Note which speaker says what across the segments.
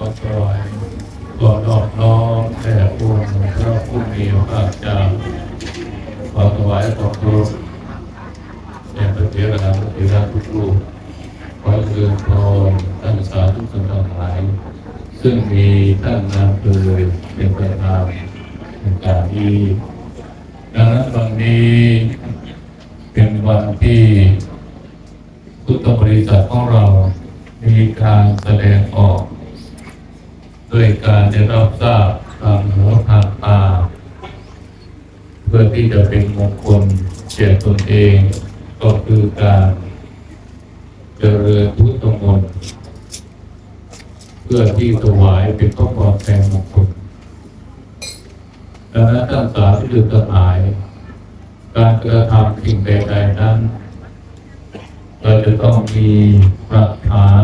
Speaker 1: ขอถวายขอนอบน้อมแด่องค์พระผู้มีพระเจ้าขอถวายขอบคุณแด่พระเถระพระเถระทุกรูปขอเชิญพรท่านสาธุชนทั้งหลาย ซึ่งมีท่านนามเือเป็นประธานเป็นการดีดังนั้นวันนี้เป็นวันที่พุทธบริษัทของเรามีการแสดงออก ด้วยการได้รับทราบทางหูทางตาเพื่อที่จะเป็นมงคลแก่ตนเอง ก็คือการเจริญพุทธมนต์เพื่อที่ถวายเป็นข้อความแทนมงคลดังนั้นท่านสาธุชนทั้งหลาย การกระทำสิ่งใดๆนั้นเราจะต้องมีหลักฐาน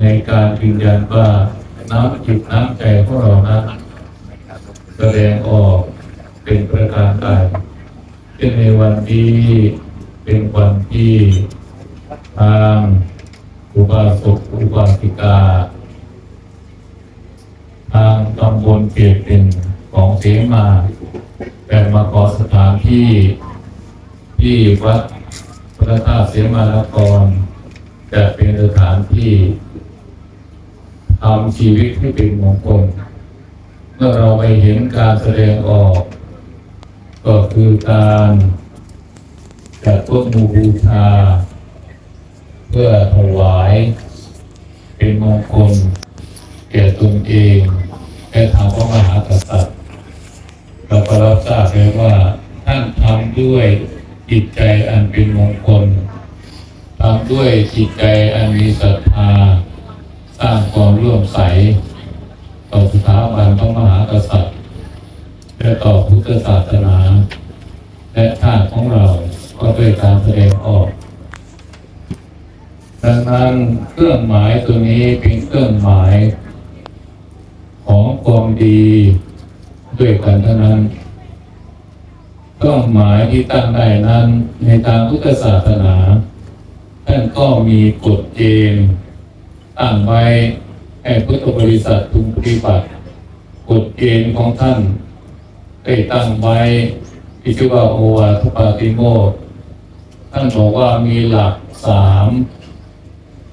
Speaker 1: ในการยืนยันว่าน้ำจิตน้ำใจของเรานั้นแสดงออกเป็นประการใดเช่นในวันนี้เป็นวันที่ทางอุบาสกอุบาสิกา ทางตำบลเกตเป็นของเสมาแต่มาขอสถานที่ที่วัดพระธาตุเสมาลกรจะเป็นสถานที่ ทำชีวิตให้เป็นมงคลเมื่อเราไปเห็นการแสดงออก ก็คือการจัดพวกมูบูชา เพื่อถวาย เป็นมงคลแก่ตนเองและทางพระมหากษัตริย์เราก็รับทราบแล้วว่าท่านทำด้วยจิตใจอันเป็นมงคลทำด้วยจิตใจอันมีศรัทธา สร้างความร่วมใส ต่อสถาบันพระมหากษัตริย์ และต่อพุทธศาสนา และชาติของเราก็ด้วยการแสดงออก ดังนั้นเครื่องหมายตัวนี้เป็นเครื่องหมาย ของความดีด้วยกันเท่านั้นเครื่องหมายที่ตั้งได้นั้นในทางพุทธศาสนา ท่านก็มีกฎเกณฑ์ ตั้งไว้ให้พุทธบริษัททุกปฏิบัติกฎเกณฑ์ของท่านได้ตั้งไว้ที่ชื่อว่าโอวาทปาติโมกท่านบอกว่ามีหลักสาม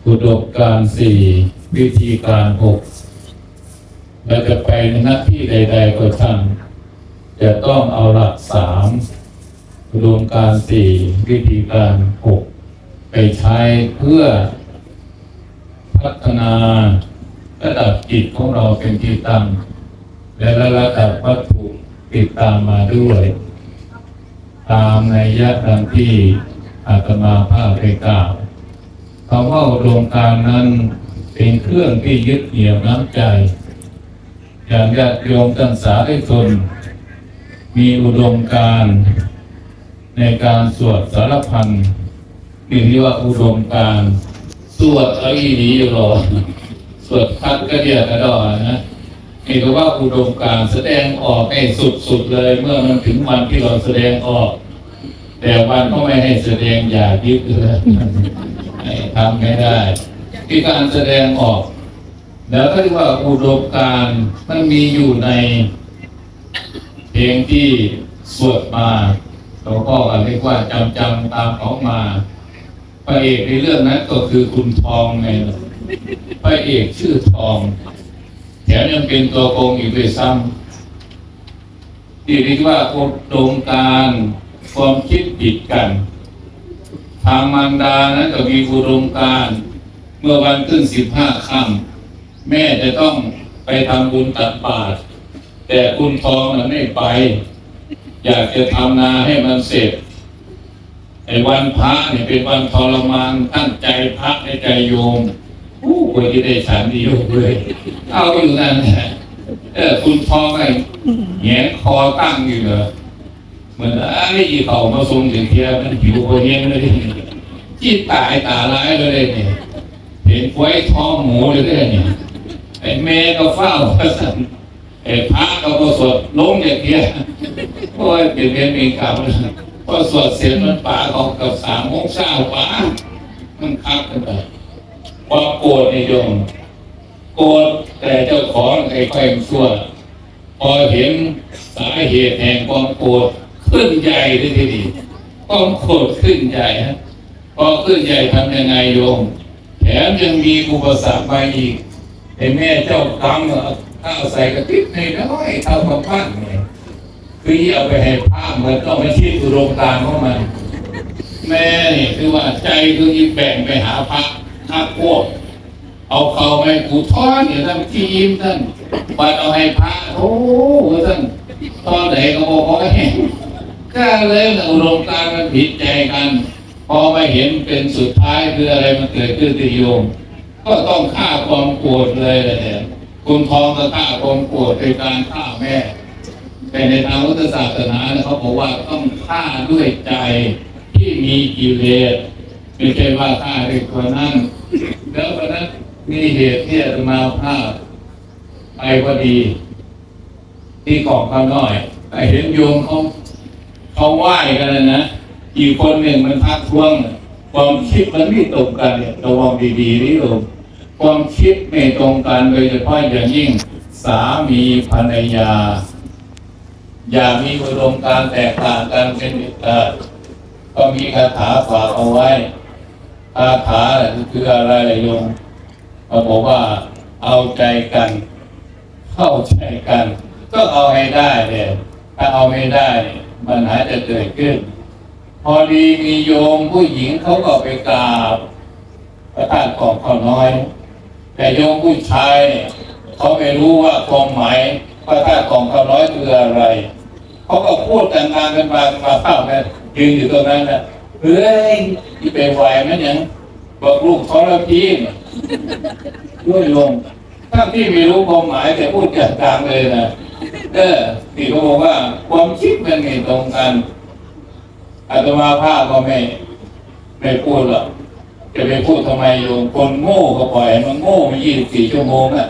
Speaker 1: อุดมการสี่วิธีการหกเราจะไปในหน้าที่ใด ๆ ก็ช่างจะต้องเอาหลักสามอุดมการสี่วิธีการหกไปใช้เพื่อ พัฒนาระดับจิตของเราเป็นที่ตั้งและระดับวัตถุติดตามมาด้วย ตามในยะดังที่อาตมาภาพได้กล่าวคำว่าอุดมการนั้นเป็นเครื่องที่ยึดเหนี่ยวน้ำใจ อย่างญาติโยมตั้งสาได้ชนมีอุดมการในการสวดสารพันที่เรียกว่าอุดมการ สวดเอาอีดีอยู่หรอสวดพัดก็เดียกระดอนะนี่ก็ว่าอุดมการแสดงออกให้สุดๆเลย เมื่อมันถึงวันที่เราแสดงออก แต่วันก็ไม่ให้แสดงอย่ายึดเลยทำไม่ได้ ที่การแสดงออก แล้วก็เรียกว่าอุดมการมันมีอยู่ในเพลงที่สวดมาเราก็เรียกว่าจำจำตามเขามา พระเอกในเรื่องนั้นก็คือคุณทองไงพระเอกชื่อทอง แถมยังเป็นตัวโกงอีกด้วยซ้ำที่เรียกว่าอุดมการความคิดผิดกัน ทางมารดานั้นก็มีอุดมการ เมื่อวันขึ้นสิบห้าค่ำแม่จะต้องไปทำบุญตัดบาตรแต่คุณทองนั้นไม่ไป อยากจะทำนาให้มันเสร็จ ไอ้วันพระเนี่ยเป็นวันทรมานตั้งใจพักในใจโยมผู้ควรที่ได้ฉันดีอยู่เลยเอาอยู่นั่นแหละเออคุณทอไอ้แงคอตั้งอยู่เหรอเหมือนไอ้อีเขามาทรงถึงเทียมันผิวโคเฮงเลยจีตายตาร้ายเลยเนี่ยเห็นไว้ท้องหมูเลยเนี่ยไอ้แม่ก็เฝ้าพระสันไอ้พระก็ก็สวดลงอย่างเดียวโอ้ยเป็นเวรมีกรรม พอสวดเสร็จมันป่าออกกับสามโมงเช้าป่ามันคักกันไปความโกรธในโยมโกรธแต่เจ้าของไอ้ไฟมันชั่ว พอเห็นสาเหตุแห่งความโกรธขึ้นใหญ่เลยทีนี้ความโกรธขึ้นใหญ่ฮะพอขึ้นใหญ่ทำยังไงโยมแถมยังมีอุปสรรคมาอีกไอ้แม่เจ้ากรรมเอาข้าวใส่กระติบในน้อยเท่ากับปั้นเนี่ย คือเอาไปให้พระมือนต้องไปชี้อุดมการณ์ของมัน แม่นี่คือว่าใจคืออีแบ่งไปหาพระพระพวก เอาเขาไปกูทอดเนี่ยท่านที่ยิ้มท่านบัดเอาให้พระโอ้โหท่านตอนไหนก็บอกว่าแห้งก็เลยอุดมการณ์มันผิดใจกัน พอมาเห็นเป็นสุดท้ายคืออะไรมันเกิดขึ้นที่โยม ก็ต้องฆ่าความโกรธเลยแหละคุณทองก็ฆ่าความโกรธโดยการฆ่าแม่ แต่ในทางพุทธศาสนาเขาบอกว่าต้องฆ่าด้วยใจที่มีกิเลสไม่ใช่ว่าฆ่าด้วยตัวนั้นแล้ววันนั้นมีเหตุที่อาตมาภาไปพอดี ที่เกาะข้างน้อยไปเห็นโยมเขาเขาไหว้กันนะนะอีกคนหนึ่งมันทักท้วง ความคิดมันไม่ตรงกันเนี่ยระวังดีๆนี่โยมความคิดไม่ตรงกันโดยเฉพาะอย่างยิ่งสามีภรรยา อย่ามีอุดมการแตกต่างกันเป็นเด็ดขาก็มีคาถาฝากเอาไว้คาถาคืออะไรโยมเขาบอกว่าเอาใจกัน เข้าใจกัน ก็เอาให้ได้เนี่ยถ้าเอาไม่ได้ปัญหาจะเกิดขึ้น พอดีมีโยมผู้หญิงเขาก็ไปกราบพระธาตุของเขาน้อย แต่โยมผู้ชายเนี่ยเขาไม่รู้ว่าความหมาย พระธาตุของเขาน้อยคืออะไรเขาก็พูดกันมากันมากันมาเข้ากันยืนอยู่ตรงนั้นนะเฮ้ยที่ไปไหวมันยังบอกลูกเขาแล้วพี่ด้วยลงถ้าพี่ไม่รู้ความหมายแต่พูดจัดกลางเลยนะเออที่เขาบอกว่าความคิดมันไม่ตรงกันอาตมาภาพก็ไม่ไม่พูดหรอกจะไปพูดทำไมโยมคนโง่ก็ปล่อยมันโง่มายี่สิบสี่ชั่วโมงอะ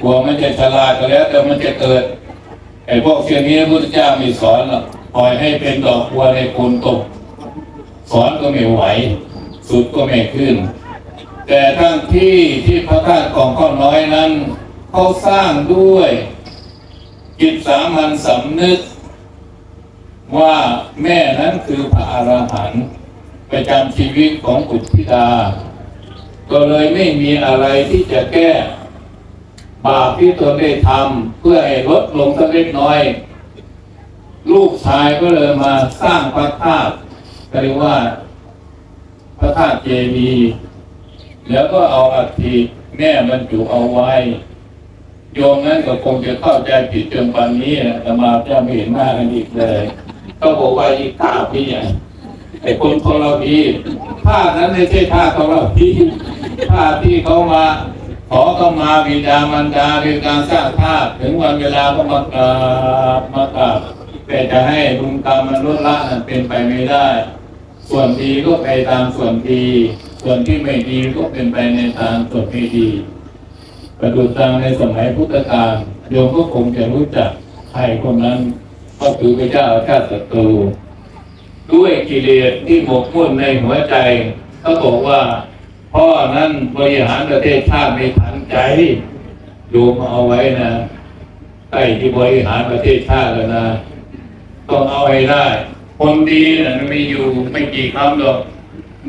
Speaker 1: กลัวมันจะฉลาดก็แล้วแต่มันจะเกิดไอ้พวกเชี่ยนี้พระพุทธเจ้าม่สอนหรอกปล่อยให้เป็นดอกบัวในโคนตก สอนก็ไม่ไหว สุดก็ไม่ขึ้น แต่ทั้งที่ที่พระธาตุของข้อน้อยนั้นเขาสร้างด้วยจิตสามัญสำนึก ว่าแม่นั้นคือพระอรหันต์ประจำชีวิตของบุตรธิดา ก็เลยไม่มีอะไรที่จะแก้ บาปที่ตนได้ทำเพื่อให้ลดลงสักเล็กน้อย ลูกชายก็เลยมาสร้างพระธาตุก็เรียกว่าพระธาตุเจดีย์แล้วก็เอาอัฐิแม่บรรจุเอาไว้ โยมนั้นก็คงจะเข้าใจผิดจนปันนี้แต่มาจะไม่เห็นหน้ากันอีกเลย ก็บอกว่าอีกข้าพี่ใหญ่ไอ้คนของเราพี่ภาพนั้นไม่ใช่ภาพของเราพี่ภาพที่เขามา ขอเข้ามาบิดามารดาในการสร้างภาพถึงวันเวลาก็มากราบมากราบแต่จะให้บุญกรรมมันลดละนั้นเป็นไปไม่ได้ ส่วนดีก็ไปตามส่วนดี ส่วนที่ไม่ดีก็เป็นไปในทางส่วนไม่ดี ประดุจตังในสมัยพุทธกาลโยมก็คงจะรู้จักใครคนนั้นก็คือพระเจ้าอาชาติศัตรูด้วยกิเลสที่หมกมุ่นในหัวใจเขาบอกว่า พ่อนั้นบริหารประเทศชาติไม่ทันใจโยมาเอาไว้นะใต้ที่บริหารประเทศชาติแล้วนะต้องเอาให้ได้ คนดีนะมันมีอยู่ไม่กี่คำหรอก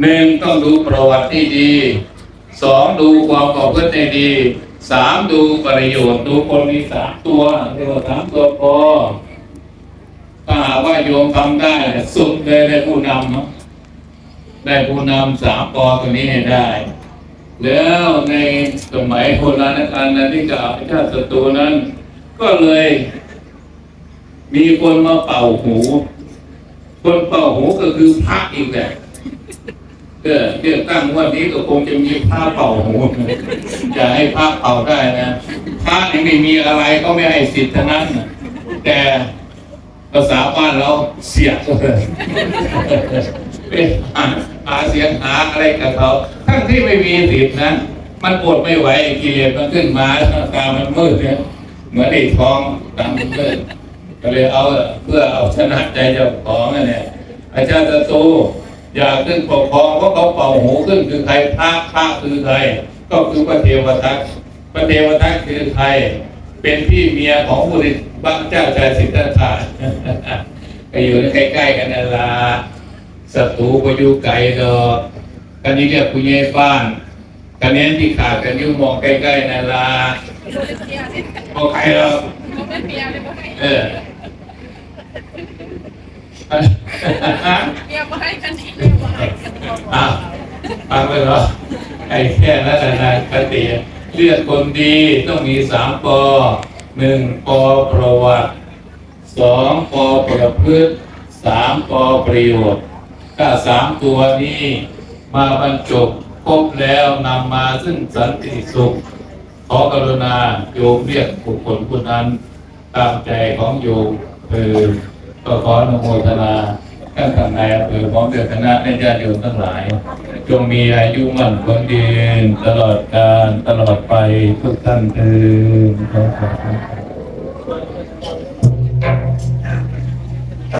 Speaker 1: หนึ่งต้องดูประวัติที่ดีสองดูความประพฤติให้ดีสามดูประโยชน์ดูคนมีสามตัวเรียกว่าสามตัวพอถ้าหากว่าโยมทำได้สุดเลยได้ผู้นำเนาะ ได้ผู้นำสามปอตัวนี้ให้ได้ แล้วในสมัยโบราณกาลนั้นที่กับชาติศัตรูนั้น ก็เลย มีคนมาเป่าหู คนเป่าหูก็คือพระอีกแหละเออเรื่องตั้งวันนี้ก็คงจะมีพระเป่าหูจะให้พระเป่าได้นะพระนี่ไม่มีอะไรก็ไม่ให้สิทธิ์ทั้งนั้นแต่ภาษาบ้านเราเสียกเลย ไปหาหาเสียงหาอะไรกับเขา ทั้งที่ไม่มีสิทธิ์นมันปวดไม่ไหวกิเลสมันขึ้นมาตามันมืดเนี่ยเหมือนไอ้ทองตามมันมืดก็เลยเอาเพื่อเอาชนะใจเจ้าของนั่นแหละอาจารย์ตะตูอยากขึ้นปกครองเพราะเขาเป่าหูขึ้นคือใครพระพระคือใครก็คือพระเทวทัตพระเทวทัตคือใครเป็นพี่เมียของบุริบังเจ้าชายสิทธัตถะก็อยู่ใกล้ๆกันนั่นละ ศัตรูก็อยู่ไกลดอกกันนี้เรียกผู้ใหญ่บ้านกันนี้ที่ขาดกันอยู่มองใกล้ๆนั่นละพอใครหรอกเอออะฟังไปเหรอไอ้แค่นั้นนะนะคติเลือกคนดีต้องมีสามปอหนึ่งปอประวัติสองปอประพฤติสามปอประโยชน์ ถ้าสามตัวนี้มาบรรจบครบแล้วนำมาซึ่งสันติสุข ขอกรุณาโยมเรียกบุคคลผู้นั้น ตามใจของโยมคือก็ขออนุโมทนาท่านทางนอำเภอพร้อมเดือคณะและญาติโยมทั้งหลาย จงมีอายุมั่นคงยืนตลอดกาลตลอดไปทุกท่านเถิดขอขอบคุณ